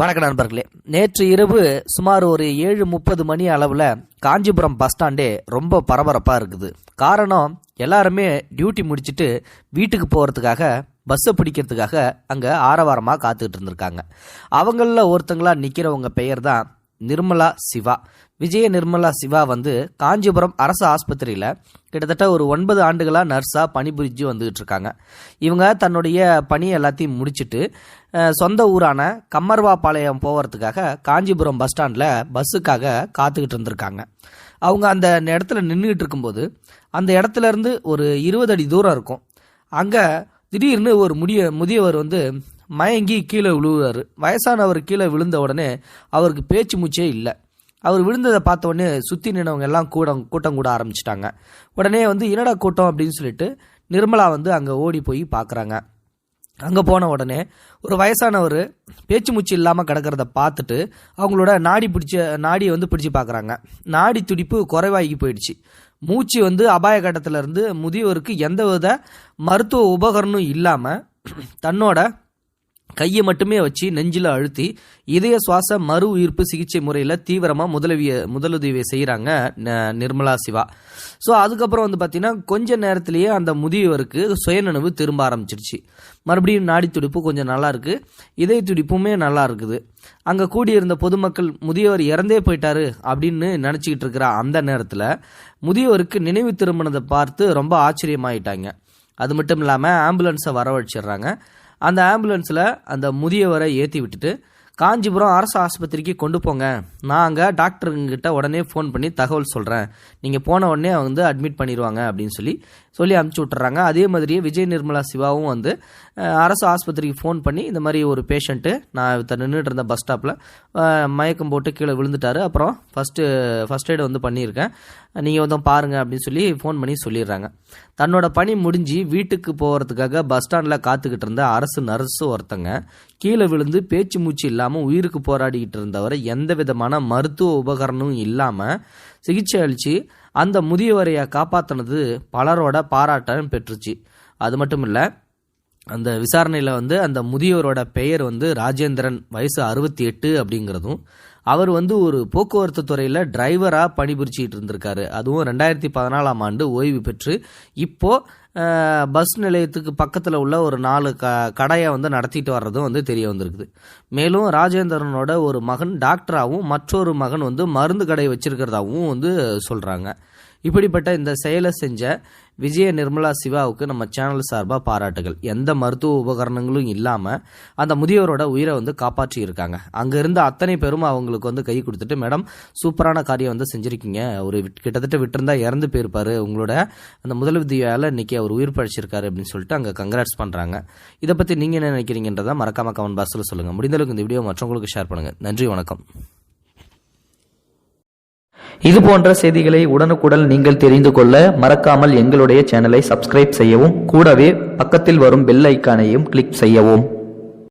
வணக்க நண்பர்களே. நேற்று இரவு சுமார் ஒரு ஏழு முப்பது மணி அளவில் காஞ்சிபுரம் பஸ் ஸ்டாண்டே ரொம்ப பரபரப்பாக இருக்குது. காரணம் எல்லாருமே டியூட்டி முடிச்சுட்டு வீட்டுக்கு போகிறதுக்காக பஸ்ஸை பிடிக்கிறதுக்காக அங்கே ஆரவாரமாக காத்துக்கிட்டு இருந்திருக்காங்க. அவங்களில் ஒருத்தங்களாக நிற்கிறவங்க பெயர் தான் நிர்மலா சிவா. விஜய நிர்மலா சிவா வந்து காஞ்சிபுரம் அரசு ஆஸ்பத்திரியில் கிட்டத்தட்ட ஒரு ஒன்பது ஆண்டுகளாக நர்ஸாக பணிபுரிஞ்சு வந்துகிட்டு இருக்காங்க இவங்க தன்னுடைய பணி எல்லாத்தையும் முடிச்சுட்டு சொந்த ஊரான கம்மர்வாபாளையம் போகிறதுக்காக காஞ்சிபுரம் பஸ் ஸ்டாண்டில் பஸ்ஸுக்காக காத்துக்கிட்டு இருந்திருக்காங்க அவங்க அந்த இடத்துல நின்றுக்கிட்டு இருக்கும்போது அந்த இடத்துலேருந்து ஒரு இருபது அடி தூரம் இருக்கும். அங்கே திடீர்னு ஒரு முடிய முதியவர் வந்து மயங்கி கீழே விழுவார் வயசானவர் கீழே விழுந்த உடனே அவருக்கு பேச்சு மூச்சே இல்லை. அவர் விழுந்ததை பார்த்த உடனே சுற்றி நின்றவங்க எல்லாம் கூடம் கூட்டம் கூட ஆரம்பிச்சிட்டாங்க. உடனே வந்து என்னடா கூட்டம் அப்படின்னு சொல்லிட்டு நிர்மலா வந்து அங்கே ஓடி போய் பார்க்குறாங்க அங்கே போன உடனே ஒரு வயசானவர் பேச்சு மூச்சு இல்லாமல் கிடக்கிறத பார்த்துட்டு அவங்களோட நாடி பிடிச்ச நாடியை வந்து பிடிச்சி பார்க்குறாங்க நாடி துடிப்பு குறைவாகி போயிடுச்சு. மூச்சு வந்து அபாய கட்டத்துல இருந்து எந்த வித மருத்துவ உபகரணம் இல்லாமல் தன்னோட கையை மட்டுமே வச்சு நெஞ்சில் அழுத்தி இதய சுவாச மறு உயிர்ப்பு சிகிச்சை முறையில் தீவிரமாக முதலுவிய முதலுதவியை செய்கிறாங்க நிர்மலா சிவா. ஸோ அதுக்கப்புறம் வந்து பார்த்தீங்கன்னா கொஞ்ச நேரத்திலேயே அந்த முதியவருக்கு சுயநினைவு திரும்ப ஆரம்பிச்சிருச்சு. மறுபடியும் நாடி துடிப்பு கொஞ்சம் நல்லா இருக்கு. இதய துடிப்புமே நல்லா இருக்குது. அங்கே கூடியிருந்த பொதுமக்கள் முதியவர் இறந்தே போயிட்டாரு அப்படின்னு நினச்சிக்கிட்டு இருக்கிற அந்த நேரத்தில் முதியவருக்கு நினைவு திரும்பினதை பார்த்து ரொம்ப ஆச்சரியமாயிட்டாங்க. அது மட்டும் இல்லாமல் ஆம்புலன்ஸை வரவழைச்சிடுறாங்க. அந்த ஆம்புலன்ஸில் அந்த முதியவரை ஏற்றி விட்டுட்டு காஞ்சிபுரம் அரசு ஆஸ்பத்திரிக்கு கொண்டு போங்க. நான் அங்கே டாக்டருங்கிட்ட உடனே ஃபோன் பண்ணி தகவல் சொல்கிறேன் நீங்கள் போன உடனே வந்து அட்மிட் பண்ணிடுவாங்க அப்படின்னு சொல்லி சொல்லி அனுப்பிச்சி விட்டுறாங்க. அதே மாதிரியே விஜய் நிர்மலா சிவாவும் வந்து அரசு ஆஸ்பத்திரிக்கு ஃபோன் பண்ணி இந்த மாதிரி ஒரு பேஷண்ட்டு நான் நின்றுட்டு இருந்த பஸ் ஸ்டாப்பில் மயக்கம் போட்டு கீழே விழுந்துட்டாரு. அப்புறம் ஃபஸ்ட்டு ஃபஸ்ட் எய்டு வந்து பண்ணியிருக்கேன். நீங்கள் வந்து பாருங்கள் அப்படின்னு சொல்லி ஃபோன் பண்ணி சொல்லிடுறாங்க. தன்னோட பணி முடிஞ்சு வீட்டுக்கு போகிறதுக்காக பஸ் ஸ்டாண்டில் காத்துக்கிட்டு இருந்த அரசு நர்ஸு ஒருத்தங்க கீழே விழுந்து பேச்சு மூச்சு இல்லாமல் இல்லாமல் உயிருக்கு போராடிக்கிட்டு இருந்தவரை எந்த விதமான மருத்துவ உபகரணமும் இல்லாமல் சிகிச்சை அளித்து அந்த முதியவரையை காப்பாற்றினது பலரோட பாராட்டம் பெற்றுச்சு. அது மட்டும் இல்லை அந்த விசாரணையில் வந்து அந்த முதியவரோட பெயர் வந்து ராஜேந்திரன் வயசு அறுபத்தி எட்டு அப்படிங்கிறதும் அவர் வந்து ஒரு போக்குவரத்து துறையில் டிரைவராக பணிபுரிச்சிக்கிட்டு இருந்திருக்காரு. அதுவும் ரெண்டாயிரத்தி பதினாலாம் ஆண்டு ஓய்வு பெற்று இப்போது பஸ் நிலையத்துக்கு பக்கத்தில் உள்ள ஒரு நாலு க கடையை வந்து நடத்திட்டு வர்றதும் வந்து தெரிய வந்திருக்குது. மேலும் ராஜேந்திரனோட ஒரு மகன் டாக்டராகவும் மற்றொரு மகன் வந்து மருந்து கடை வச்சிருக்கிறதாகவும் வந்து சொல்கிறாங்க இப்படிப்பட்ட இந்த செயலை செஞ்ச விஜய நிர்மலா சிவாவுக்கு நம்ம சேனல் சார்பாக பாராட்டுகள். எந்த மருத்துவ உபகரணங்களும் இல்லாமல் அந்த முதியவரோட உயிரை வந்து காப்பாற்றி இருக்காங்க. அங்கே இருந்த அத்தனை பேரும் அவங்களுக்கு வந்து கை கொடுத்துட்டு மேடம் சூப்பரான காரியம் வந்து செஞ்சுருக்கீங்க. ஒரு கிட்டத்தட்ட விட்டுருந்தா இறந்து போயிருப்பாரு. உங்களோட அந்த முதலுதவியால் இன்னைக்கு அவர் உயிர் பழிச்சிருக்காரு அப்படின்னு சொல்லிட்டு அங்கே கங்க்ராட்ஸ் பண்ணுறாங்க இதை பற்றி நீங்கள் என்ன நினைக்கிறீங்கன்றதை மறக்காம கமெண்ட் பாக்ஸில் சொல்லுங்கள் முடிந்த அளவுக்கு இந்த வீடியோ மற்றவங்களுக்கு ஷேர் பண்ணுங்கள் நன்றி வணக்கம். இது போன்ற செய்திகளை உடனுக்குடன் நீங்கள் தெரிந்து கொள்ள மறக்காமல் எங்களுடைய சேனலை சப்ஸ்கிரைப் செய்யவும் கூடவே பக்கத்தில் வரும் பெல் ஐக்கானையும் கிளிக் செய்யவும்.